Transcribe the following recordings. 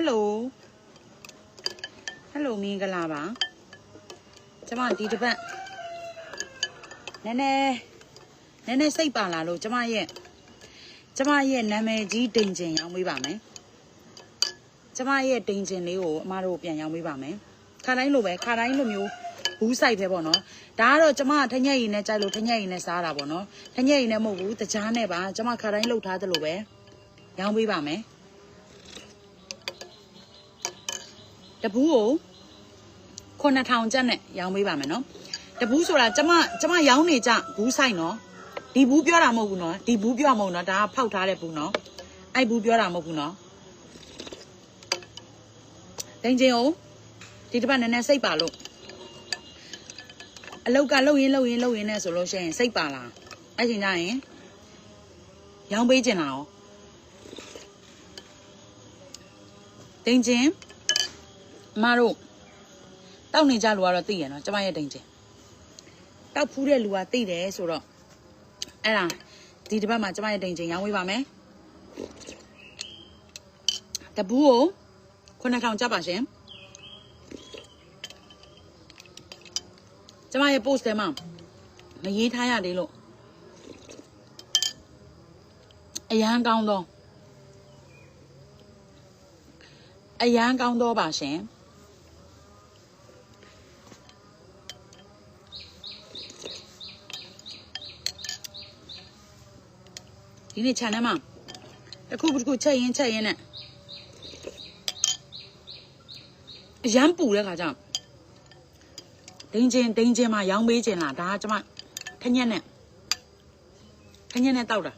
ယ်လိုဟယ်လိုမင်္ဂလာပါကျမဒီတစ်ပတ်နည်းနည်းနည်းနည်းစိတ်ပါလာလို့ကျမရဲ့ကျမရဲ့နာမည်ကြီးဒိန်ကျင်ရောင်းပေးပါမယ်ကျမရဲ့ဒိန်ကျင်လေးကိုအမတို့ပြန်ရောင်းပေးပါမယ်ခါတိုင်းလိုပဲခါတိုင်းလိုမျိုးဘူးဆိုင်ပဲပေါ့နော်ဒါကတော့ကျမထညက်ရည်နဲ့ကြိုက်လို့ထညက်ရည်နဲ့စားတာပေါ့နော်ထညက်ရည်နဲ့မဟုတ်ဘူးတကြားနဲ့ပါကျမခါတိုင်းလှုပ်ထားသလိုပဲရောင်းပေးပါမယ် တပူးကို9000ကျပ်နဲ့ရောင်းပေးပါမယ်နော်တပူးဆိုတာကျမကျမရောင်းနေကြဘူးဆိုင်နော်ဒီဘူးပြောတာမဟုတ်ဘူးနော်ဒီဘူးပြောမဟုတ်နော်ဒါကဖောက်ထားတဲ့ဘူးနော်အဲ့ဘူးပြောတာမဟုတ်ဘူးနော်တင်ချင်းကိုဒီတစ်ပတ်နည်းနည်းစိတ်ပါလို့အလောက်ကလှုပ်ရင်းလှုပ်ရင်းလှုပ်ရင်းနဲ့ဆိုလို့ရှိရင်စိတ်ပါလာအဲ့ချိန်ကျရင်ရောင်းပေးကျင်လာရောတင်ချင်း အမတို့တောက်နေကြလူကတော့သိရနော်ကျမရဲ့တိမ်ချင်းတောက်ဖူးတဲ့လူကသိတယ်ဆိုတော့အဲ့ဒါဒီတစ်ပတ်မှာကျမရဲ့တိမ်ချင်းရောင်းဝေးပါမယ်တပူးကို9000ကျပ်ပါရှင်ကျမရဲ့ post ထဲမှာမရေးထားရသေးလို့အရန်ကောင်းတော့အရန်ကောင်းတော့ပါရှင် ဒီနေ့ခြံထဲမှာတစ်ခုတစ်ခုချက်ရင်ချက်ရင်နဲ့အရမ်းပူတဲ့ခါကျတော့ဒိန်ချင်းဒိန်ချင်းမှာရောင်းပေးခြင်းလားဒါကကျမခညက်နဲ့ခညက်နဲ့တောက်တာ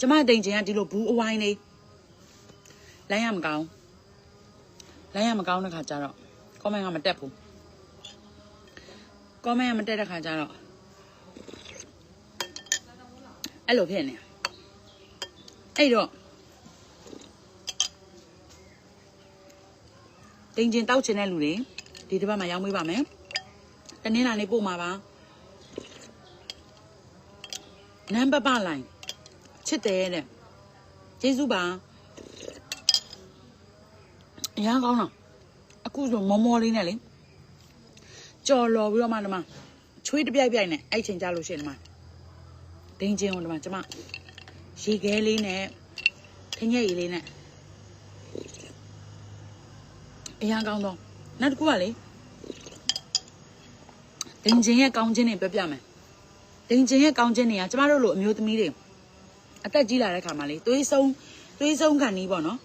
ကျမဒိန်ချင်းကဒီလိုဘူးအဝိုင်းလေးလိုင်းရမကောင်းလိုင်းရမကောင်းတဲ့ခါကျတော့ comment ကမတက်ဘူး comment ကမတက်တဲ့ခါကျတော့အဲ့လိုဖြစ်နေအဲ့တော့တင်ကျင်တောက်ချင်တဲ့လူတွေဒီတစ်ပတ်မှာရောင်းပေးပါမယ်တနင်္လာနေ့ပို့မှာပါနံပါတ်ပလိုင်းချစ်တယ်တဲ့ကျေးဇူးပါအရန်ကောင်းတော့အခုဆိုမောမောလေးနဲ့လေ ကြော်လော်ပြီးတော့မှဒီမှာချွေးတစ်ပြိုက်ပြိုက်နဲ့အဲ့ချိန်ကြလို့ရှိရင်ဒီမှာဒိန်ချင်းကိုဒီမှာကျမရေခဲလေးနဲ့ထင်းရက်ရည်လေးနဲ့အရန်ကောင်းတော့နောက်တစ်ခုကလေဒိန်ချင်းရဲ့ကောင်းခြင်းတွေပြောပြမယ်ဒိန်ချင်းရဲ့ကောင်းခြင်းတွေကကျမတို့လိုအမျိုးသမီးတွေအသက်ကြီးလာတဲ့ခါမှာလေသွေးဆုံးသွေးဆုံးခံနီးပေါ့နော်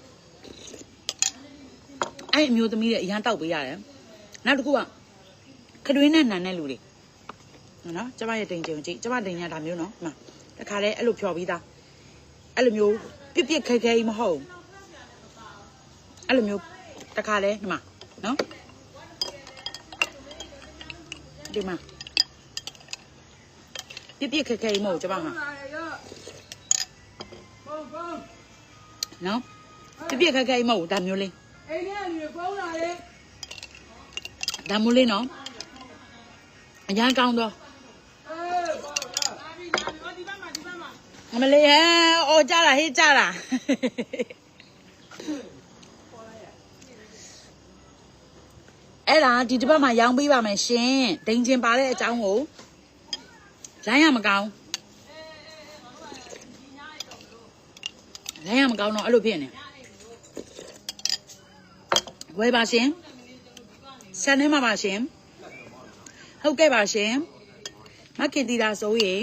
အဲ့အမျိုးသမီးတွေအရန်တောက်ပေးရတယ်နောက်တစ်ခုက ခရွေးနဲ့နန်တဲ့လူတွေနော်ကျမရဲ့တင်ကြုံကြည့်ကျမတင်ရတာမျိုးနော်ဒီမှာတခါလဲအဲ့လိုဖြော်ပြီးသားအဲ့လိုမျိုးပြစ်ပြစ်ခဲခဲကြီးမဟုတ်ဘူးအဲ့လိုမျိုးတခါလဲဒီမှာနော်ဒီမှာပြစ်ပြစ်ခဲခဲကြီးမဟုတ်ဘူးကျမမှာနော်ပြစ်ပြစ်ခဲခဲကြီးမဟုတ်ဘူးဒါမျိုးလေးအိမ်ထဲကနေဖုန်းလာတယ်ဒါမျိုးလေးနော် အရန်ကောင်းတော့အေးပေါ့လားအာဒီဒီဒီဘက်မှာဒီဘက်မှာအမလေးဟဲအော်ကြတာဟေးကြတာအဲ့ဒါဒီတစ်ပတ်မှာရောင်းပေးပါမယ်ရှင်ဒိန်ချင်ပါတဲ့အကြောင်းကိုလိုင်းရမကောင်းလိုင်းရမကောင်းတော့အဲ့လိုဖြစ်နေဝယ်ပါရှင်ဆန်ထဲမှာပါရှင် ဟုတ်ကဲ့ပါရှင်မခင်တီတာဆိုရင်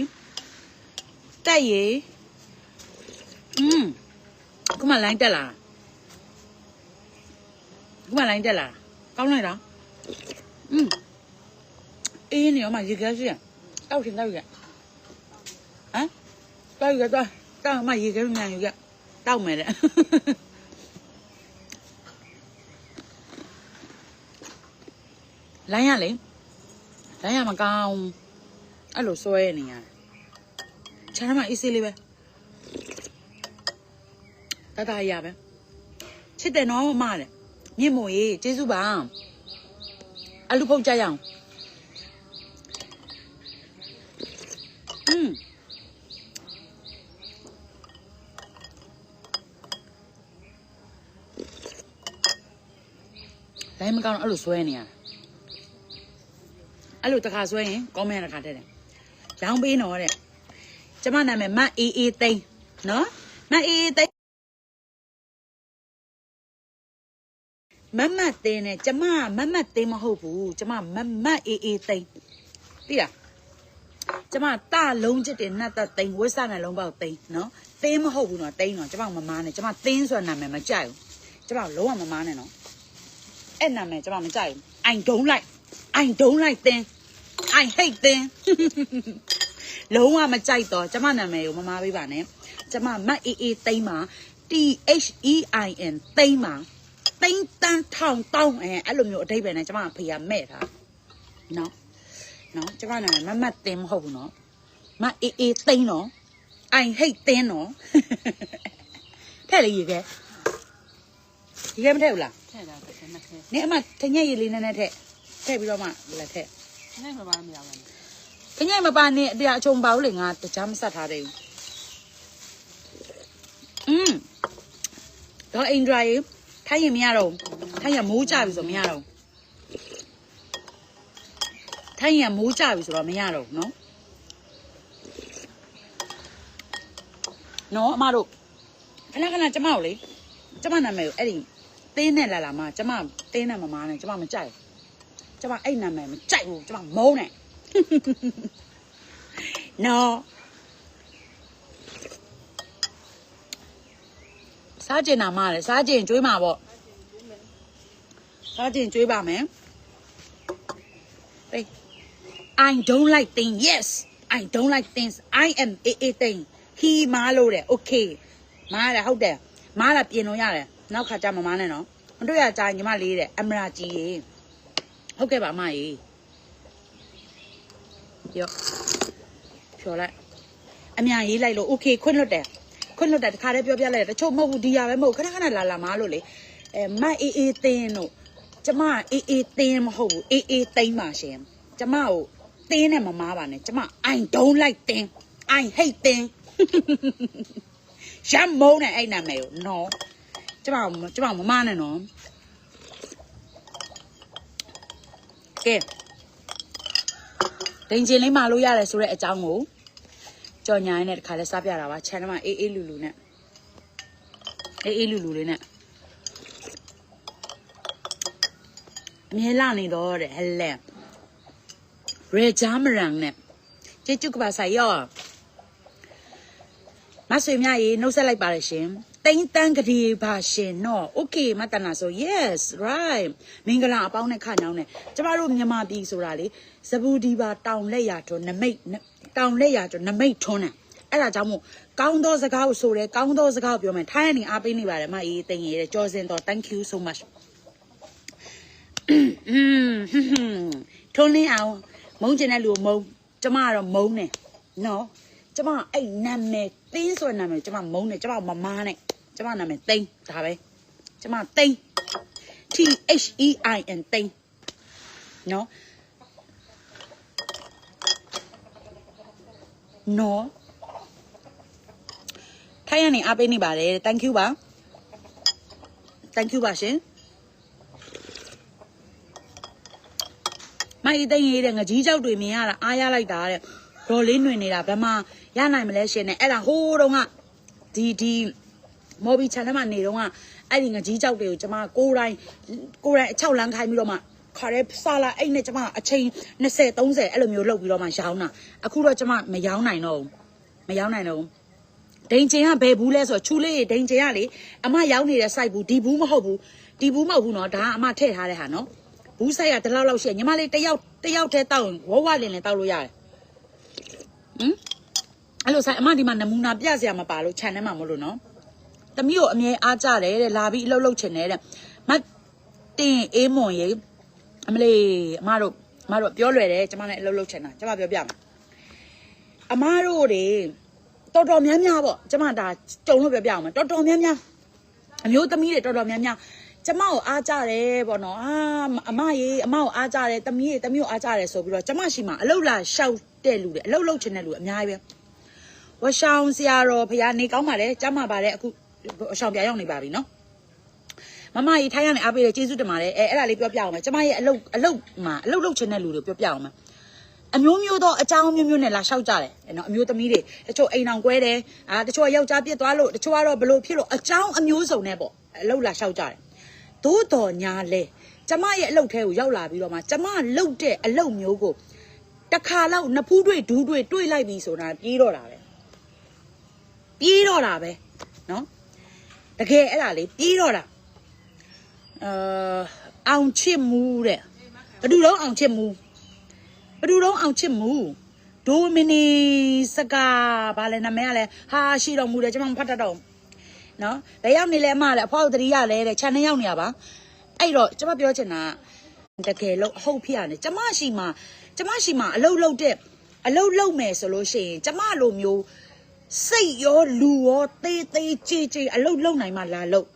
တက်ရေอืมခုမှလိုင်းတက်လာခုမှလိုင်းတက်လာကောင်းလိုက်တာอืมအေးနေရောမရေခဲရှိရတောက်ရှင်တောက်ရဟမ်တောက်ရတော့တောက်မှရေခဲမြန်ရတောက်မယ်တဲ့လိုင်းရလေ ဒိုင်းရမကောင်းအဲ့လိုဆွဲနေရတယ်ခြားထဲမှာအေးဆေးလေးပဲတတရပဲချစ်တယ်နော်မတဲ့မြင့်မို့ရေးကျေးဇူးပါအလူဖုတ်ကြရအောင်อืมတိုင်းမကောင်းတော့အဲ့လိုဆွဲနေရတယ် အဲ့လိုတစ်ခါဆွဲရင် comment တစ်ခါထည့်တယ်ရောင်းပေးတော့တဲ့ကျမနာမည်မတ်အေးအေးသိန်းနော်မတ်အေးအေးသိန်းမမတ်သိန်းနဲ့ကျမမမတ်သိန်းမဟုတ်ဘူးကျမမမတ်အေးအေးသိန်းသိလားကျမတလုံးချစ်တယ်နတ်သက်သိန်းဝိဆာနဲ့လုံးပေါက်သိန်းနော်သိန်းမဟုတ်ဘူးနော်သိန်းနော်ကျမမမားနဲ့ကျမသိန်းဆိုတဲ့နာမည်မကြိုက်ဘူးကျမလုံးဝမမားနဲ့နော်အဲ့နာမည်ကျွန်မမကြိုက်ဘူး I don't like I don't like them I hate them လုံးဝမကြိုက်တော့ကျွန်မနာမည်ကိုမမားပေးပါနဲ့ကျွန်မမတ်အေးအေးသိမ့်ပါ T H E I N သိမ့်ပါသိမ့်တန်းထောင်တောင်းအဲအဲ့လိုမျိုးအတိတ်ပဲနဲ့ကျွန်မအဖေကမဲ့တာနော်နော်ကျွန်မနာမည်မမတ်သိမ့်မဟုတ်ဘူးနော်မတ်အေးအေးသိမ့်နော် I hate them နော်ဖဲ့လေရေခဲရေခဲမထည့်ဘူးလားထဲတာတစ်နှစ်ခဲနင်အမထညက်ရည်လေးနည်းနည်းထည့် ထည့်ပြီးတော့မှလက်ထည့် နဲ့မပါမရဘူး ထညက်မပါနဲ့အတရားအချုံပါဘူးလေငါတကြားမဆက်ထားသေးဘူးอืมတော့အင်ဒရာရေထိုင်ရင်မရတော့ဘူးထိုင်ရင်မိုးကြပြီဆိုမရတော့ဘူးထိုင်ရင်မိုးကြပြီဆိုတော့မရတော့ဘူးเนาะနော်အမတို့ခဏခဏကျမကိုလေကျမနာမည်ကိုအဲ့ဒီတင်းနဲ့လာလာမကျမတင်းနဲ့မမားနဲ့ကျမမကြိုက်ဘူး ကျမအဲ့နာမည်မကြိုက်ဘူးကျမမုန်းနဲ့နော်စားကျင်တာမလေစားကျင်ကျွေးမှာပေါ့စားကျင်ကျွေးပါမယ်ဟေး I don't like things yes I don't like things I am a a thing he မားလို့တဲ့ okay မားတယ်ဟုတ်တယ်မားတာပြင်လို့ရတယ်နောက်ခါကျမမားနဲ့နော်မတွေ့ရကြရင်ညီမလေးတဲ့အမရာကြီးရေ ဟုတ်ကဲ့ပါအမရေပြောဖြော်လိုက်အမြရေးလိုက်လို့ okay ခွင့်လွတ်တယ်ခွင့်လွတ်တယ်တခါတည်းပြောပြလိုက်တယ်တချို့မဟုတ်ဘူးဒီရပဲမဟုတ်ဘူးခဏခဏလာလာမားလို့လေအဲမအေးအေးတင်းတို့ကျမအေးအေးတင်းမဟုတ်ဘူးအေးအေးသိမ်းပါရှင်ကျမကိုတင်းနဲ့မမားပါနဲ့ကျမ I don't like တင်း I hate တင်းရမ်းမုန်းနဲ့အဲ့နာမည်ကိုနော်ကျမကျမမမနဲ့နော် ကဲဒိန်ကျင်လေးမလို့ရတယ်ဆိုတဲ့အကြောင်းကိုကြော်ညာရင်းနဲ့တခါလဲစားပြတာပါ channel မှာအေးအေးလူလူနဲ့အေးအေးလူလူလေးနဲ့အမြဲလာနေတော့တဲ့ဟဲ့ရေဂျာမရန်နဲ့ကျေကျုပ်ကပါဆိုင်ရောမဆွေမြရေနှုတ်ဆက်လိုက်ပါတယ်ရှင် တိန်တန်းကလေးပါရှင်နော် okay မတနာဆို yes right မင်္ဂလာအပေါင်းနဲ့ခညောင်းနဲ့ကျမတို့မြန်မာပြည်ဆိုတာလေဇဘူဒီပါတောင်လက်ရထွန်းနမိတ်တောင်လက်ရထွန်းနမိတ်ထွန်းတယ်အဲ့ဒါကြောင့်မို့ကောင်းသောစကားကိုဆိုတယ်ကောင်းသောစကားကိုပြောမယ်ထိုင်းကနေအားပေးနေပါတယ်မအေးတိန်ရေတဲ့ကြောစင်တော့ thank you so much อืมထုံးလင်းအောင်မုန်းကျင်တဲ့လူကိုမုန်းကျမကတော့မုန်းတယ်နော်ကျမအဲ့နာမည်တင်းဆိုတဲ့နာမည်ကျမမုန်းတယ်ကျမမမားနဲ့ ကျမနာမည်သိန်းဒါပဲကျမသိန်း T H E I N သိန်းနော်နော်ထိုင်ရနေအားပေးနေပါတယ် thank you ပါ thank you ပါရှင်မိုက်သိန်းရေးတဲ့ငကြီးကြောက်တွေမြင်ရတာအားရလိုက်တာတဲ့ဒေါ်လေးနှွင်နေတာဘယ်မှာရနိုင်မလဲရှင်နဲ့အဲ့ဒါဟိုးတုန်းကဒီဒီ မော်ဘီ channel မှာနေတော့ကအဲ့ဒီငကြီးကြောက်တွေကိုကျမကိုယ်တိုင်ကိုယ်တိုင်အချောက်လန်းခိုင်းပြီးတော့မှခါရဲဆလာအဲ့နဲ့ကျမအချိန်20 30အဲ့လိုမျိုးလုပ်ပြီးတော့မှရောင်းတာအခုတော့ကျမမရောင်းနိုင်တော့ဘူးမရောင်းနိုင်တော့ဘူး ဒိန်ကျင်ကဘယ်ဘူးလဲဆိုတော့ချူလေးဒိန်ကျင်ကလေအမရောက်နေတဲ့ site ဘူးဒီဘူးမဟုတ်ဘူးဒီဘူးမဟုတ်ဘူးเนาะဒါကအမထည့်ထားတဲ့ဟာเนาะဘူး site ကတလောက်လောက်ရှိရညီမလေးတယောက်တယောက်တည်းတောက်ရင်ဝဝလင်လင်တောက်လို့ရတယ်ဟမ်အဲ့လို site အမဒီမှာနမူနာပြစရာမပါလို့ channel မှာမလို့เนาะ တမီးကိုအမြဲအားကြတယ်တဲ့လာပြီးအလုပ်လုပ်ချင်တယ်တဲ့မတင်အေးမွန်ရေအမလေးအမတို့အမတို့ပြောလွယ်တယ်ကျမလည်းအလုပ်လုပ်ချင်တာကျမပြောပြမယ်အမတို့တွေတော်တော်များများပေါ့ကျမဒါကြုံလို့ပြောပြအောင်မယ်တော်တော်များများအမျိုးသမီးတွေတော်တော်များများကျမကိုအားကြတယ်ပေါ့နော်အာအမရေအမကိုအားကြတယ်သမီးရေသမီးကိုအားကြတယ်ဆိုပြီးတော့ကျမရှိမှအလုတ်လာရှောက်တဲ့လူတွေအလုတ်လုတ်ချင်တဲ့လူအများကြီးပဲဝရှောင်းဆရာတော်ဖခင်နေကောင်းပါလေကျမပါလေအခု အရှောင်းပြရောက်နေပါပြီနော်မမကြီးထိုင်းရနေအားပေးတယ်ကျေးဇူးတင်ပါတယ်အဲအဲ့ဒါလေးပြောပြအောင်မယ်ကျမရဲ့အလုပ်အလုပ်မှာအလုပ်လုပ်ချင်တဲ့လူတွေပြောပြအောင်မယ်အမျိုးမျိုးသောအကြောင်းမျိုးမျိုးနဲ့လာလျှောက်ကြတယ်နော်အမျိုးသမီးတွေတချို့အိမ်အောင်ကွဲတယ်အာတချို့ကယောက်ျားပြစ်သွားလို့တချို့ကတော့ဘလို့ဖြစ်လို့အကြောင်းအမျိုးစုံနဲ့ပေါ့အလုပ်လာလျှောက်ကြတယ်သို့တော်ညာလဲကျမရဲ့အလုပ်ထဲကိုရောက်လာပြီးတော့မှကျမလုပ်တဲ့အလုပ်မျိုးကိုတစ်ခါလောက်နှစ်ဖူးတွေ့ဒူးတွေ့တွေ့လိုက်ပြီဆိုတာပြေးတော့တာပဲပြေးတော့တာပဲနော် တကယ်အဲ့ဒါလေးပြေးတော့တာအာအောင်ချစ်မှုတဲ့ဘယ်သူတော့အောင်ချစ်မှုဘယ်သူတော့အောင်ချစ်မှုဒိုမီနီစကာဘာလဲနာမည်ကလဲဟာရှိတော်မူတယ်ကျွန်မမဖတ်တတ်တော့ဘူးနော်ဘယ်ရောက်နေလဲအမလဲအဖေတို့တတိရလဲတဲ့ခြံထဲရောက်နေရပါအဲ့တော့ကျွန်မပြောချင်တာတကယ်လို့အဟုတ်ဖြစ်ရတယ်ကျွန်မရှိမှာကျွန်မရှိမှာအလုတ်လုတ်တဲ့အလုတ်လုတ်မယ်ဆိုလို့ရှိရင်ကျွန်မလိုမျိုး စိတ်ရောလူရောသေးသေးကြည်ကြည်အလုတ်လုတ်နိုင်မှလာလုတ်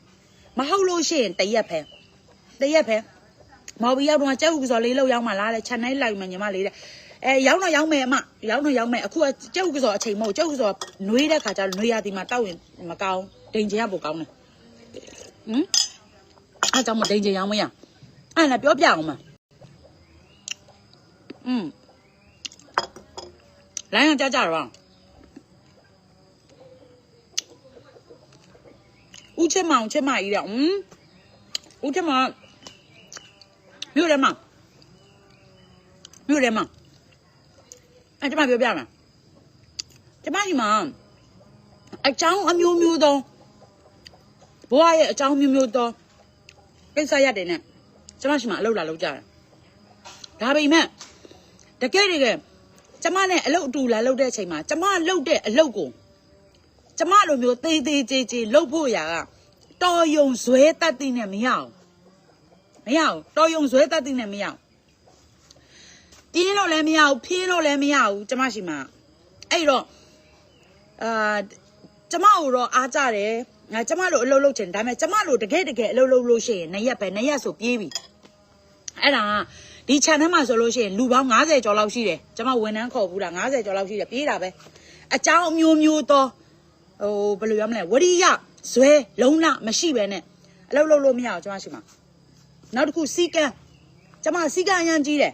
မဟုတ်လို့ရှိရင်တရက်ဖဲတရက်ပဲမော်ဘီရောက်တော့ကြောက်ဥကစော်လေးလောက်ရောက်မှလားတဲ့ခြံထဲလိုက်မှညီမလေးတဲ့အဲရောက်တော့ရောက်မယ်အမရောက်တော့ရောက်မယ်အခုကကြောက်ဥကစော်အချိန်မဟုတ်ကြောက်ဥကစော်နှွေးတဲ့ခါကျတော့နှွေးရသည်မှာတောက်ရင်မကောင်းဒိန်ချင်ရပိုကောင်းတယ်ဟမ်အဲကြောင့်မဒိန်ချင်ရောက်မရအဲ့ဒါပြောပြအောင်မอืมလိုင်းအောင်ကြကြတော့ ဦးချစ်မောင်ချစ်မကြီးတဲ့อืมဦးထမမြို့ထဲမှာမြို့ထဲမှာအဲကျမပြောပြမှာကျမဒီမှာအကြောင်းအမျိုးမျိုးသောဘဝရဲ့အကြောင်းမျိုးမျိုးသောကိစ္စရတယ်နဲ့ကျမရှိမှာအလုပ်လာလုပ်ကြတယ်ဒါပေမဲ့တကယ်တကယ်ကျမနဲ့အလုပ်အတူလာလုပ်တဲ့အချိန်မှာကျမလုပ်တဲ့အလုပ်ကို ကျမလိုမျိုးသေးသေးကြေးကြေးလုပ်ဖို့ရာကတော်ယုံဇွဲတတ်သိနဲ့မရအောင်မရအောင်တော်ယုံဇွဲတတ်သိနဲ့မရအောင်ပြင်းတော့လည်းမရဘူးဖြင်းတော့လည်းမရဘူးကျမရှိမှာအဲ့တော့အာကျမတို့တော့အားကြတယ်ငါကျမတို့အလုပ်လုပ်ချင်ဒါပေမဲ့ကျမတို့တကယ်တကယ်အလုပ်လုပ်လို့ရှိရင်နှစ်ရက်ပဲနှစ်ရက်ဆိုပြေးပြီအဲ့ဒါဒီ channel မှာဆိုလို့ရှိရင်လူပေါင်း90ကျော်လောက်ရှိတယ်ကျမဝန်ထမ်းခေါ်ဘူးလား90ကျော်လောက်ရှိတယ်ပြေးတာပဲအကြောင်းအမျိုးမျိုးတော့ ဟိုဘယ်လိုရမလဲဝရိယဇွဲလုံးလမရှိပဲနဲ့အလုပ်လုပ်လို့မရအောင်ကျွန်မရှိမှာနောက်တစ်ခုစီကံကျွန်မစီကံအရင်ကြီးတယ်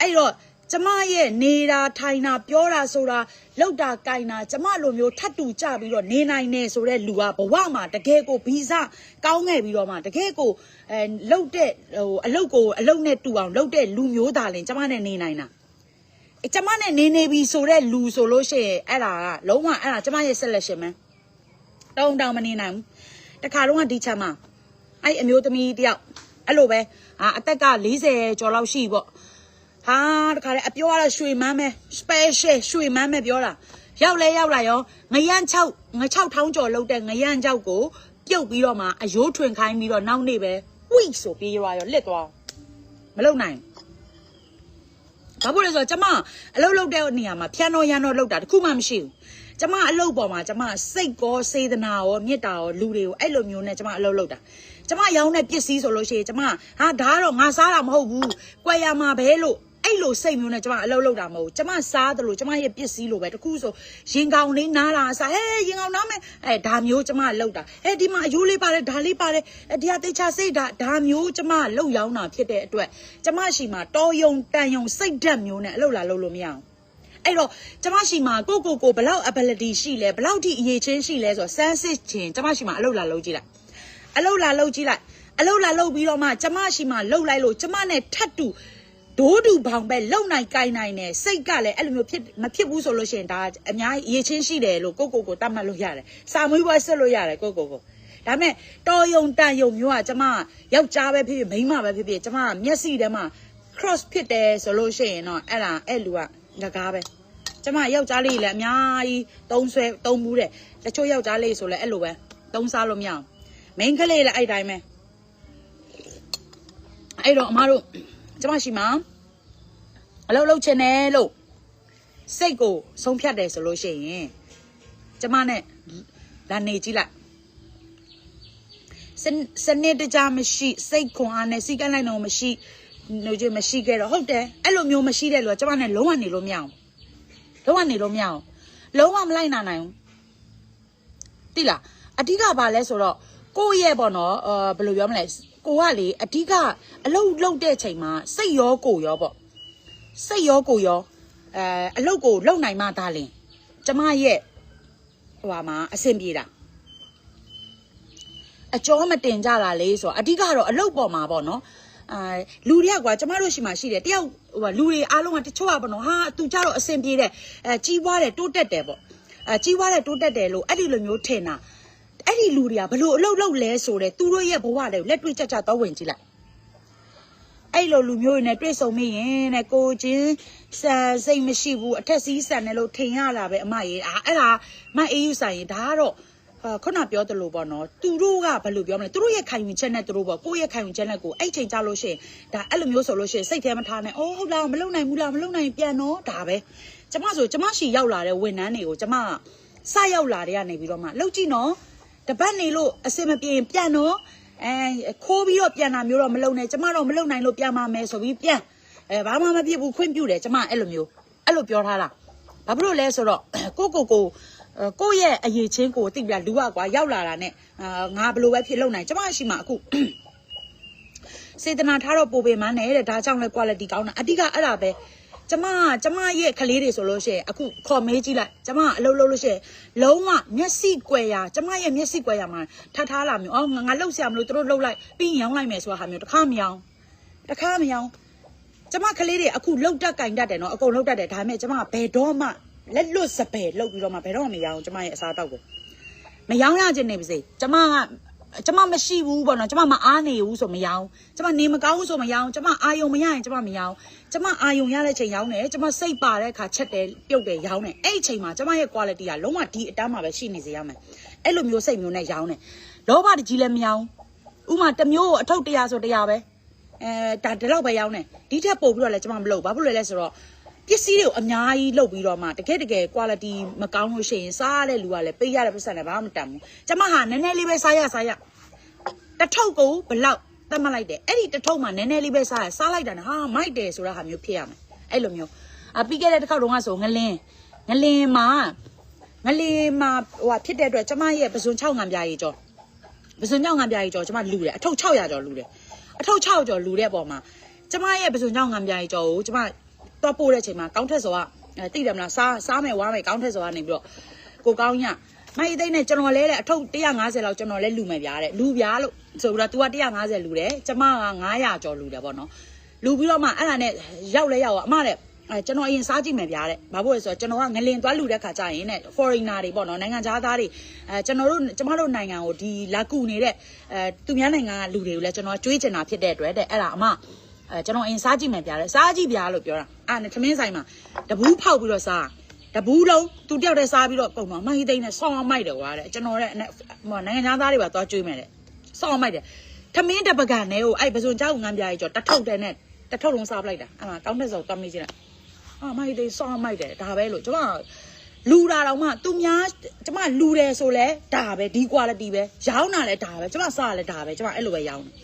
အဲ့တော့ကျမရဲ့နေတာထိုင်တာပြောတာဆိုတာလောက်တာကြိုင်တာကျမလိုမျိုးထပ်တူကြပြီးတော့နေနိုင်နေဆိုတဲ့လူကဘဝမှာတကယ်ကိုဗီဇကောင်းခဲ့ပြီးတော့မှတကယ်ကိုအဲလောက်တဲ့ဟိုအလုတ်ကိုအလုတ်နဲ့တူအောင်လောက်တဲ့လူမျိုးသားလင်ကျမနဲ့နေနိုင်တာအဲ ကျမနဲ့နေနေပြီဆိုတဲ့လူဆိုလို့ရှိရင်အဲ့ဒါကလုံးဝအဲ့ဒါကျမရဲ့ selection ပဲတောင်းတောင်းမနေနိုင်ဘူးတခါတော့ကဒီချက်မှာအဲ့အမျိုးသမီးတယောက်အဲ့လိုပဲဟာအသက်က40ကျော်လောက်ရှိပေါ့ဟာတခါလေအပြောရတော့ရွှေမန်းပဲ special ရွှေမန်းပဲပြောတာရောက်လဲရောက်လာရောငရမ်း6င6ထောင်းကျော်လောက်တဲ့ငရမ်းကြောက်ကိုပြုတ်ပြီးတော့မှအယိုးထွင်ခိုင်းပြီးတော့နောက်နေ့ပဲဝိဆိုပြေးရွာရောလစ်သွားမလုံနိုင်ဘူး ဘာဖြစ်လဲဆိုတော့ကျမအလုပ်လုပ်တဲ့နေရာမှာဖြန်းတော့ရမ်းတော့လုပ်တာတခုမှမရှိဘူးကျမအလုပ်ပေါ်မှာကျမစိတ်ကောစေတနာရောမေတ္တာရောလူတွေကိုအဲ့လိုမျိုးနဲ့ကျမအလုပ်လုပ်တာကျမရောင်းတဲ့ပစ္စည်းဆိုလို့ရှိရင်ကျမဟာဒါကတော့ငါစားတာမဟုတ်ဘူးကွယ်ရမှာပဲလို့ အဲ့လိုစိတ်မျိုးနဲ့ကျမအလုပ်လုပ်တာမဟုတ်ဘူးကျမစားတယ်လို့ကျမရဲ့ပစ္စည်းလိုပဲတခုဆိုရင်ကောင်လေးနားလာအစားဟဲရင်ကောင်နားမယ်အဲဒါမျိုးကျမလုပ်တာအဲဒီမှာအယိုးလေးပါတယ်ဒါလေးပါတယ်အဲဒီဟာတေချာစိတ်ဒါဒါမျိုးကျမလှုပ်ရောင်းတာဖြစ်တဲ့အတွက်ကျမရှိမှာတော်ယုံတန်ယုံစိတ်ဓာတ်မျိုးနဲ့အလုပ်လာလုပ်လို့မရအောင်အဲ့တော့ကျမရှိမှာကိုကိုကိုဘလောက် ability ရှိလဲဘလောက်ထိအရေးချင်းရှိလဲဆိုတော့စမ်းစစ်ခြင်းကျမရှိမှာအလုပ်လာလုပ်ကြည့်လိုက်အလုပ်လာလုပ်ကြည့်လိုက်အလုပ်လာလုပ်ပြီးတော့မှကျမရှိမှာလုပ်လိုက်လို့ကျမနဲ့ထပ်တူ ဒိုးတူဘောင်ပဲလုံနိုင်ကိုင်းနိုင်နေစိတ်ကလည်းအဲ့လိုမျိုးဖြစ်မဖြစ်ဘူးဆိုလို့ရှိရင်ဒါအများကြီးအရေးချင်းရှိတယ်လို့ကိုကိုကိုတတ်မှတ်လို့ရတယ်စာမွေးပွဲဆက်လို့ရတယ်ကိုကိုကိုဒါပေမဲ့တော်ယုံတန်ယုံမျိုးကကျမယောက်ျားပဲဖြစ်ဖြစ်မိန်းမပဲဖြစ်ဖြစ်ကျမကမျက်စိထဲမှာ cross ဖြစ်တယ်ဆိုလို့ရှိရင်တော့အဲ့ဒါအဲ့လူကငကားပဲကျမယောက်ျားလေးလည်းအများကြီးသုံးဆွဲသုံးမှုတဲ့တချို့ယောက်ျားလေးဆိုလည်းအဲ့လိုပဲသုံးစားလို့မရအောင်မိန်းကလေးလည်းအဲ့တိုင်းပဲအဲ့တော့အမတို့ ကျမရှိမှာအလုပ်လုပ်ချင်တယ်လို့စိတ်ကိုဆုံးဖြတ်တယ်ဆိုလို့ရှိရင်ကျမနဲ့လာနေကြည့်လိုက်စနစနစ်တကျမရှိစိတ်ခွန်အားနဲ့စီကန်းလိုက်တော့မရှိနှုတ်ချမရှိခဲ့တော့ဟုတ်တယ်အဲ့လိုမျိုးမရှိတဲ့လူကကျမနဲ့လုံးဝနေလို့မရအောင်လုံးဝနေလို့မရအောင်လုံးဝမလိုက်နာနိုင်ဘူးတိလားအဓိကဘာလဲဆိုတော့ကိုယ့်ရဲ့ပေါ့နော်အာဘယ်လိုပြောမလဲ ကိုကလေအဓိကအလုတ်လုတ်တဲ့ချိန်မှာစိတ်ရောကိုယ်ရောပေါ့စိတ်ရောကိုယ်ရောအဲအလုတ်ကိုလုံနိုင်မှသာလင်ကျမရဲ့ဟိုပါမှာအဆင်ပြေတာအကျော်မတင်ကြတာလေဆိုတော့အဓိကတော့အလုတ်ပေါ်မှာပေါ့နော်အာလူတွေကကွာကျမတို့ရှိမှရှိတယ်တယောက်ဟိုပါလူတွေအားလုံးကတချို့ကပေါ့နော်ဟာသူကြတော့အဆင်ပြေတယ်အဲကြီးပွားတယ်တိုးတက်တယ်ပေါ့အဲကြီးပွားတယ်တိုးတက်တယ်လို့အဲ့ဒီလိုမျိုးထင်တာ အဲ့ဒီလူတွေကဘလို့အလုပ်လုပ်လဲဆိုတဲ့သူတို့ရဲ့ဘဝတွေကိုလက်တွေ့ကြကြတော့ဝင်ကြည့်လိုက်အဲ့လိုလူမျိုးတွေနဲ့တွေ့ဆုံမိရင်တဲ့ကိုချင်းစံစိတ်မရှိဘူးအထက်စီးဆန်တယ်လို့ထင်ရတာပဲအမရေအာအဲ့ဒါမအေးယူဆိုင်ရင်ဒါကတော့ဟာခုနပြောသလိုပေါ့နော်သူတို့ကဘယ်လိုပြောမလဲသူတို့ရဲ့ခံယူချက်နဲ့သူတို့ပေါ့ကိုယ့်ရဲ့ခံယူချက်နဲ့ကိုအဲ့ချိန်ကြလို့ရှိရင်ဒါအဲ့လိုမျိုးဆိုလို့ရှိရင်စိတ်ထဲမထားနဲ့အော်ဟုတ်လားမလုံနိုင်ဘူးလားမလုံနိုင်ပြန်တော့ဒါပဲကျမဆိုကျမရှိရောက်လာတဲ့ဝန်ထမ်းတွေကိုကျမကစရောက်လာတဲ့ကနေပြီးတော့မှလှုပ်ကြည့်နော် တပတ်နေလို့အစင်မပြေရင်ပြန်တော့အဲခိုးပြီးတော့ပြန်တာမျိုးတော့မလုပ်နဲ့ကျမတော့မလုပ်နိုင်လို့ပြန်มาမယ်ဆိုပြီးပြန်အဲဘာမှမပြစ်ဘူးခွင့်ပြုတယ်ကျမအဲ့လိုမျိုးအဲ့လိုပြောထားတာဘာဖြစ်လို့လဲဆိုတော့ကိုကိုကိုအဲကိုယ့်ရဲ့အရေးချင်းကိုတိပြလူကကွာရောက်လာတာနဲ့အာငါဘယ်လိုပဲဖြစ်လုံနိုင်ကျမရှိမှအခုစေတနာထားတော့ပိုပေမန်းနဲ့တဲ့ဒါကြောင့်လဲ quality ကောင်းတာအဓိကအဲ့ဒါပဲ ကျမကျမရဲ့ကလေးတွေဆိုလို့ရှိရင်အခုခေါ်မေးကြည့်လိုက်ကျမအလုပ်လုပ်လို့ရှိရင်လုံးဝမျက်စိကွယ်ရာကျမရဲ့မျက်စိကွယ်ရာမှာထပ်ထားလာမျိုးအော်ငါငါလှုပ်ဆရာမလို့သူတို့လှုပ်လိုက်ပြီးရင်ရောင်းလိုက်မယ်ဆိုတာဟာမျိုးတစ်ခါမရောင်းတစ်ခါမရောင်းကျမကလေးတွေအခုလှုပ်တတ်ကင်တတ်တယ်နော်အကုန်လှုပ်တတ်တယ်ဒါပေမဲ့ကျမကဘယ်တော့မှလက်လွတ်စပယ်လှုပ်ပြီးတော့မှဘယ်တော့မှမရောင်းကျမရဲ့အစားအသောက်ကိုမယောင်းရခြင်းနေပါစေကျမက ကျမမရှိဘူးပေါ့နော်ကျမမအားနေဘူးဆိုမယောင်းကျမနေမကောင်းဘူးဆိုမယောင်းကျမအာယုံမရရင်ကျမမယောင်းကျမအာယုံရတဲ့ချိန်ယောင်းတယ်ကျမစိတ်ပါတဲ့အခါချက်တယ်ပြုတ်တယ်ယောင်းတယ်အဲ့ဒီချိန်မှာကျမရဲ့ quality ကလုံးဝဒီအတန်းမှာပဲရှိနေစေရမယ်အဲ့လိုမျိုးစိတ်မျိုးနဲ့ယောင်းတယ်လောဘတကြီးလည်းမယောင်းဥမာတစ်မျိုးကိုအထုပ်တရားဆိုတရားပဲအဲဒါဒီလောက်ပဲယောင်းတယ်ဒီထက်ပို့ပြီးတော့လည်းကျမမလုပ်ဘာဖြစ်လို့လဲဆိုတော့ ပစ္စည်းတွေကိုအများကြီးလုပ်ပြီးတော့မှတကယ်တကယ် quality မကောင်းလို့ရှိရင်စားရတဲ့လူကလည်းပေးရတဲ့ပတ်စံလည်းဘာမှမတန်ဘူးကျမဟာနည်းနည်းလေးပဲစားရစားရတစ်ထုပ်ကိုဘလောက်တတ်မှတ်လိုက်တယ်အဲ့ဒီတစ်ထုပ်မှာနည်းနည်းလေးပဲစားရစားလိုက်တာနဲ့ဟာမိုက်တယ်ဆိုတာဟာမျိုးဖြစ်ရမယ်အဲ့လိုမျိုးအပြီးခဲ့တဲ့တစ်ခေါက်တုန်းကဆိုငလင်းငလင်းမှာငလင်းမှာဟိုဟာဖြစ်တဲ့အတွက်ကျမရဲ့ပစွန်6ငံပြားကြီးကျော်ပစွန်6ငံပြားကြီးကျော်ကျမလူတယ်အထုပ်600ကျော်လူတယ်အထုပ်6ကျော်လူတဲ့ပုံမှာကျမရဲ့ပစွန်6ငံပြားကြီးကျော်ကိုကျမ တော့ပို့တဲ့ချိန်မှာကောင်းထက်စောကအဲတိတယ်မလားစားစားမယ်ဝါမယ်ကောင်းထက်စောကနေပြီးတော့ကိုကောင်းညမိုက်သိန်းနဲ့ကျွန်တော်လဲတဲ့အထုပ်150လောက်ကျွန်တော်လဲလူမယ်ဗျာတဲ့လူဗျာလို့ဆိုပြီးတော့ तू က150လူတယ်ကျမက900ကျော်လူတယ်ပေါ့နော်လူပြီးတော့မှအဲ့ဒါနဲ့ရောက်လဲရောက်อ่ะအမတဲ့အဲကျွန်တော်အရင်စားကြည့်မယ်ဗျာတဲ့ဘာလို့လဲဆိုတော့ကျွန်တော်ကငလင်သွားလူတဲ့ခါကျရင်တဲ့ foreigner တွေပေါ့နော်နိုင်ငံခြားသားတွေအဲကျွန်တော်တို့ကျမတို့နိုင်ငံကိုဒီလာကူနေတဲ့အဲသူများနိုင်ငံကလူတွေကိုလည်းကျွန်တော်ကြွေးကျင်တာဖြစ်တဲ့အတွက်တဲ့အဲ့ဒါအမ အဲကျွန်တော်အရင်စားကြည့်မယ်ဗျာတဲ့စားကြည့်ဗျာလို့ပြောတာအဲ့နဲ့သမင်းဆိုင်မှာတဘူးဖောက်ပြီးတော့စားတဘူးလုံးသူတယောက်တည်းစားပြီးတော့ပုံတော့မဟိသိန်းနဲ့ဆောင်းအောင်မိုက်တယ်ကွာတဲ့ကျွန်တော်တဲ့ဟိုနိုင်ငံသားသားတွေပါသွားကျွေးမယ်တဲ့ဆောင်းအောင်မိုက်တယ်ထမင်းတပကနဲ့ဟိုအဲ့ပစုံကြောက်ငန်းပြားကြီးကျော်တထုပ်တဲ့နဲ့တထုပ်လုံးစားပလိုက်တာအဲ့မှာကောင်းတဲ့စောသွားမေးကြည့်လိုက်အာမဟိသိန်းဆောင်းအောင်မိုက်တယ်ဒါပဲလို့ကျွန်မလူတာတော့မှသူများကျွန်မလူတယ်ဆိုလဲဒါပဲဒီ quality ပဲရောင်းတာလဲဒါပဲကျွန်မစားလဲဒါပဲကျွန်မအဲ့လိုပဲရောင်းတယ်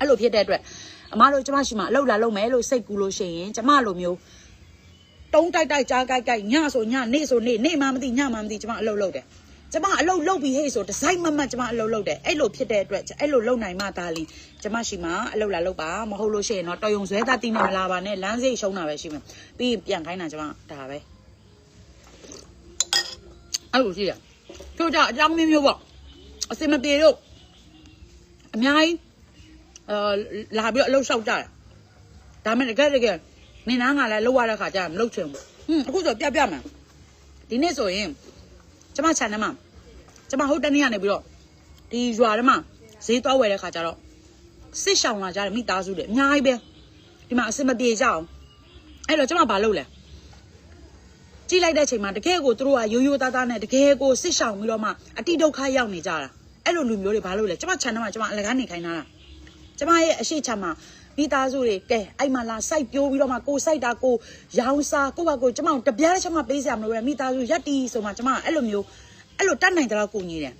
အဲ့လိုဖြစ်တဲ့အတွက် အမတို့ကျွန်မရှိမှအလုပ်လာလုပ်မယ်လို့စိတ်ကူလို့ရှိရင်ကျွန်မလိုမျိုးတုံးတိုက်တိုက်ကြားကြိုက်ကြိုက်ညဆိုညနေ့ဆိုနေ့နေ့မှမသိညမှမသိကျမအလုပ်လုပ်တယ်ကျမအလုပ်လုပ်ပြီးဟဲ့ဆိုဒီဇိုင်းမမတ်ကျမအလုပ်လုပ်တယ်အဲ့လိုဖြစ်တဲ့အတွက်အဲ့လိုလုပ်နိုင်မှဒါလီကျမရှိမှအလုပ်လာလုပ်ပါမဟုတ်လို့ရှိရင်တော့တော်ယုံဇွဲသားတင်းနေမလာပါနဲ့လမ်းစိတ်ရှုံးတာပဲရှိမယ်ပြီးရင်ပြန်ခိုင်းတာကျမဒါပဲအဲ့လိုရှိရသူကြအကြောင်းမျိုးမျိုးပေါ့အစင်မပြေတော့အများကြီး အာလာပြီးတော့အလုပ်လျှောက်ကြတယ်ဒါမဲ့တကယ်တကယ်နင်နာငါလည်းလောက်ရတဲ့ခါကျရင်မလောက်ချင်ဘူးဟွန်းအခုဆိုပြပြမယ်ဒီနေ့ဆိုရင်ကျမ channel မှာကျမဟုတ်တနေ့ကနေပြီးတော့ဒီရွာထဲမှာဈေးသွားဝယ်တဲ့ခါကျတော့စစ်ရှောင်လာကြတယ်မိသားစုတွေအများကြီးပဲဒီမှာအစင်မပြေကြအောင်အဲ့တော့ကျမဘာလုပ်လဲကြည့်လိုက်တဲ့ချိန်မှာတကယ်ကိုသူတို့ကရိုးရိုးသားသားနဲ့တကယ်ကိုစစ်ရှောင်ပြီးတော့မှအတိဒုက္ခရောက်နေကြတာအဲ့လိုလူမျိုးတွေဘာလုပ်လဲကျမ channel မှာကျမအလကားနေခိုင်းတာလား ကျမရဲ့အရှိချမှာမိသားစုတွေကဲအဲ့မှာလာစိုက်ပြိုးပြီးတော့မှကိုစိုက်တာကိုရောင်းစားကိုပါကိုကျမတို့တပြားတစ်ချက်မှပေးစရာမလိုပဲမိသားစုရက်တီဆိုမှကျမအဲ့လိုမျိုးအဲ့လိုတတ်နိုင်တဲ့လောက်ကိုညီတယ်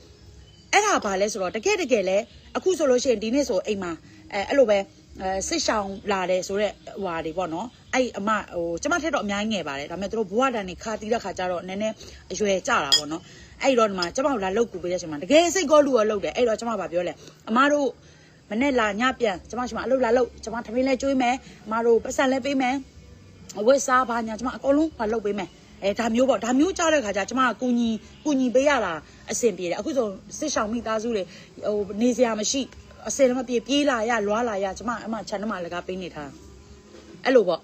အဲ့ဒါဘာလဲဆိုတော့တကယ်တကယ်လဲအခုဆိုလို့ရှိရင်ဒီနေ့ဆိုအိမ်မှာအဲအဲ့လိုပဲအဲစစ်ရှောင်လာတယ်ဆိုတော့ဟွာတွေပေါ့နော်အဲ့အမဟိုကျမထက်တော့အများကြီးငယ်ပါတယ်ဒါပေမဲ့သူတို့ဘဝတန်နေခါတီးတဲ့ခါကျတော့နည်းနည်းအရွယ်ကြတာပေါ့နော်အဲ့တော့ဒီမှာကျမတို့လာလုတ်ကူပေးတဲ့အချိန်မှာတကယ်စိတ်ကောလူရောလုတ်တယ်အဲ့တော့ကျမဗာပြောလဲအမားတို့ မနဲ့လာညပြန်ကျမရှိမအလုတ်လာလုတ်ကျမထမင်းလဲကျွေးမယ်အမားတို့ပတ်စံလဲပေးမယ်အဝတ်စားပါညာကျမအကုန်လုံးဟာလုတ်ပေးမယ်အဲဒါမျိုးပေါ့ဒါမျိုးကြားတဲ့ခါကျကျမကကူညီကူညီပေးရတာအဆင်ပြေတယ်အခုဆိုစစ်ဆောင်မိသားစုတွေဟိုနေစရာမရှိအစင်မပြေပြေးလာရလွားလာရကျမအမခြံထဲမှာလကားပေးနေထားအဲ့လိုပေါ့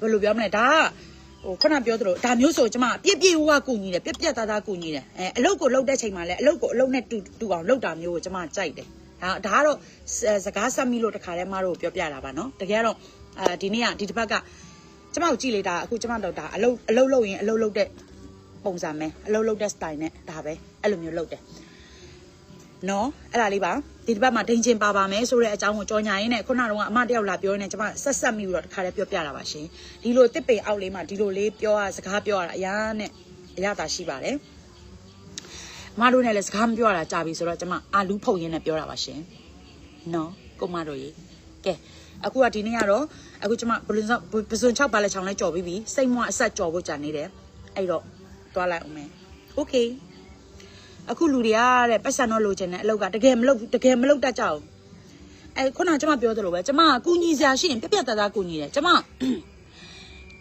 ဘယ်လိုပြောမလဲဒါကဟိုခုနပြောသလိုဒါမျိုးဆိုကျမပြည့်ပြည့်ဝဝကူညီတယ်ပြက်ပြက်သားသားကူညီတယ်အဲအလုတ်ကိုလုတ်တဲ့ချိန်မှာလည်းအလုတ်ကိုအလုတ်နဲ့တူတူအောင်လုတ်တာမျိုးကိုကျမကြိုက်တယ် ဒါဒါကတော့စစကားဆက်မိလို့တခါတည်းမတို့ပြောပြတာပါနော်တကယ်တော့အာဒီနေ့ကဒီတစ်ပတ်ကကျမကိုကြည့်လိုက်တာအခုကျမတို့ဒါအလုတ်အလုတ်လုတ်ရင်အလုတ်လုတ်တဲ့ပုံစံပဲအလုတ်လုတ်တဲ့ style နဲ့ဒါပဲအဲ့လိုမျိုးလုတ်တယ်နော်အဲ့ဒါလေးပါဒီတစ်ပတ်မှာဒိန်ချင်းပါပါမယ်ဆိုတဲ့အကြောင်းကိုကြော်ညာရင်းနဲ့ခုနကတော့အမတယောက်လာပြောနေကျွန်မဆက်ဆက်မိပြီးတော့တခါတည်းပြောပြတာပါရှင်ဒီလိုတစ်ပိန်အောက်လေးမှာဒီလိုလေးပြောရစကားပြောရတာအရာနဲ့အရာသာရှိပါတယ်အ မတို့နဲ့လည်းစကားမပြောရတာကြာပြီဆိုတော့ကျွန်မအာလူးဖုတ်ရင်းနဲ့ပြောတာပါရှင်နော်ကိုမတို့ရေကဲအခုကဒီနေ့ကတော့အခုကျွန်မဘလွန်ဆောင်ပစွန်6ပါလက်ချောင်းလဲကြော်ပြီးပြီစိတ်မွအဆက်ကြော်ဖို့ကြာနေတယ်အဲ့တော့သွားလိုက်အောင်မယ်โอเค အခုလူတွေကတဲ့ပတ်စံတော့လိုချင်တယ်အလောက်ကတကယ်မလုပ်တကယ်မလုပ်တတ်ကြဘူးအဲခုနကကျွန်မပြောသလိုပဲကျွန်မကကူညီစရာရှိရင်ပြက်ပြက်သားသားကူညီတယ်ကျွန်မ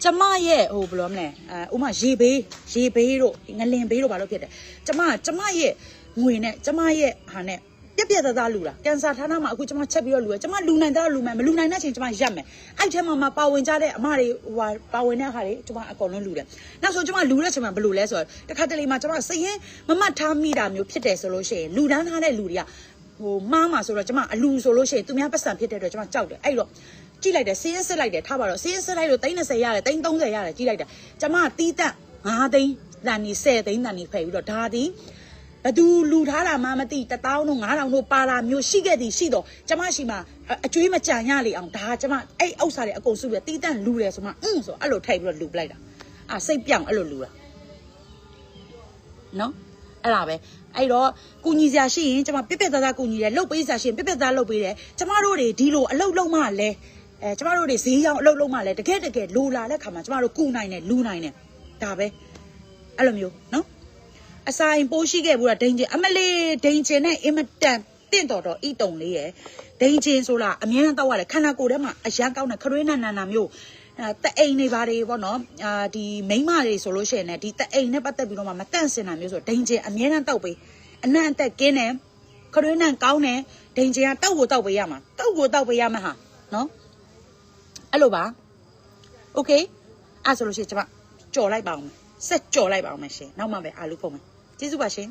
ကျွန်မရဲ့ဟိုဘယ်လိုမလဲအဲဥမာရေဘေးရေဘေးတို့ငလင်ဘေးတို့ဘာလို့ဖြစ်တယ်ကျွန်မကျွန်မရဲ့ငွေနဲ့ကျွန်မရဲ့ဟာနဲ့ပြက်ပြက်သားသားလူတာကန်ဆာဌာနမှာအခုကျွန်မချက်ပြီးတော့လူရကျွန်မလူနိုင်တာလူမယ်မလူနိုင်တဲ့အချိန်ကျွန်မရက်မယ်အဲ့ထဲမှာမပါဝင်ကြတဲ့အမတွေဟိုဟာပါဝင်တဲ့ဟာတွေကျွန်မအကုန်လုံးလူတယ်နောက်ဆုံးကျွန်မလူတဲ့အချိန်မှာဘယ်လိုလဲဆိုတော့တခါတလေမှာကျွန်မစရင်မမတ်ထားမိတာမျိုးဖြစ်တယ်ဆိုလို့ရှိရင်လူတန်းထားတဲ့လူတွေကဟိုမှားမှာဆိုတော့ကျွန်မအလူဆိုလို့ရှိရင်သူများပတ်စံဖြစ်တဲ့အတွက်ကျွန်မကြောက်တယ်အဲ့တော့ ကြည့်လိုက်တယ်စင်းစစ်လိုက်တယ်ထားပါတော့စင်းစစ်လိုက်လို့30ရတယ်30ရတယ်ကြည့်လိုက်တယ်ကျမတီးတက်9သိန်းတန်နီ10သိန်းတန်နီဖယ်ပြီးတော့ဒါသည်ဘသူလူထားတာမှမသိ1000တို့9000တို့ပါလာမျိုးရှိခဲ့သည်ရှိတော့ကျမရှိမှအကျွေးမကြံရလေအောင်ဒါကျမအဲ့ဥစ္စာတွေအကုန်စုပြီးတီးတက်လူတယ်ဆိုမှအင်းဆိုအဲ့လိုထိုက်ပြီးတော့လူပလိုက်တာအာစိတ်ပြောင်းအဲ့လိုလူတာနော်အဲ့ဒါပဲအဲ့တော့ကုညီစရာရှိရင်ကျမပြက်ပြက်သားသားကုညီတယ်လှုပ်ပေးစရာရှိရင်ပြက်ပြက်သားလှုပ်ပေးတယ်ကျမတို့တွေဒီလိုအလုပ်လုပ်မှလဲ အဲကျမတို့တွေဈေးရောက်အလုပ်လုပ်မှလဲတကယ်တကယ်လိုလာတဲ့ခါမှာကျမတို့ကုနိုင်တယ်လူနိုင်တယ်ဒါပဲအဲ့လိုမျိုးနော်အစာရင်ပိုးရှိခဲ့ဘူးလားဒိန်ချင်အမလေးဒိန်ချင်နဲ့အင်မတန်တင့်တော်တော်ဤတုံလေးရယ်ဒိန်ချင်ဆိုလားအမြဲတမ်းတော့ရတယ်ခန္ဓာကိုယ်ထဲမှာအရန်ကောင်းတဲ့ခရွေးနာနာနာမျိုးအဲတအိမ်တွေဘာတွေပေါ့နော်အာဒီမိန်းမတွေဆိုလို့ရှိရင်လည်းဒီတအိမ်နဲ့ပတ်သက်ပြီးတော့မှမတန့်စင်တာမျိုးဆိုဒိန်ချင်အမြဲတမ်းတောက်ပေးအနံ့အသက်ကင်းတယ်ခရွေးနံကောင်းတယ်ဒိန်ချင်ကတောက်ကိုတောက်ပေးရမှာတောက်ကိုတောက်ပေးရမှာဟာနော် အဲ့လိုပါ okay အဲ့ဆိုလို့ရှိရင်ကျွန်မကြော်လိုက်ပါအောင်ဆက်ကြော်လိုက်ပါအောင်ရှင်နောက်မှပဲအာလူဖုံမယ်ကျေးဇူးပါရှင်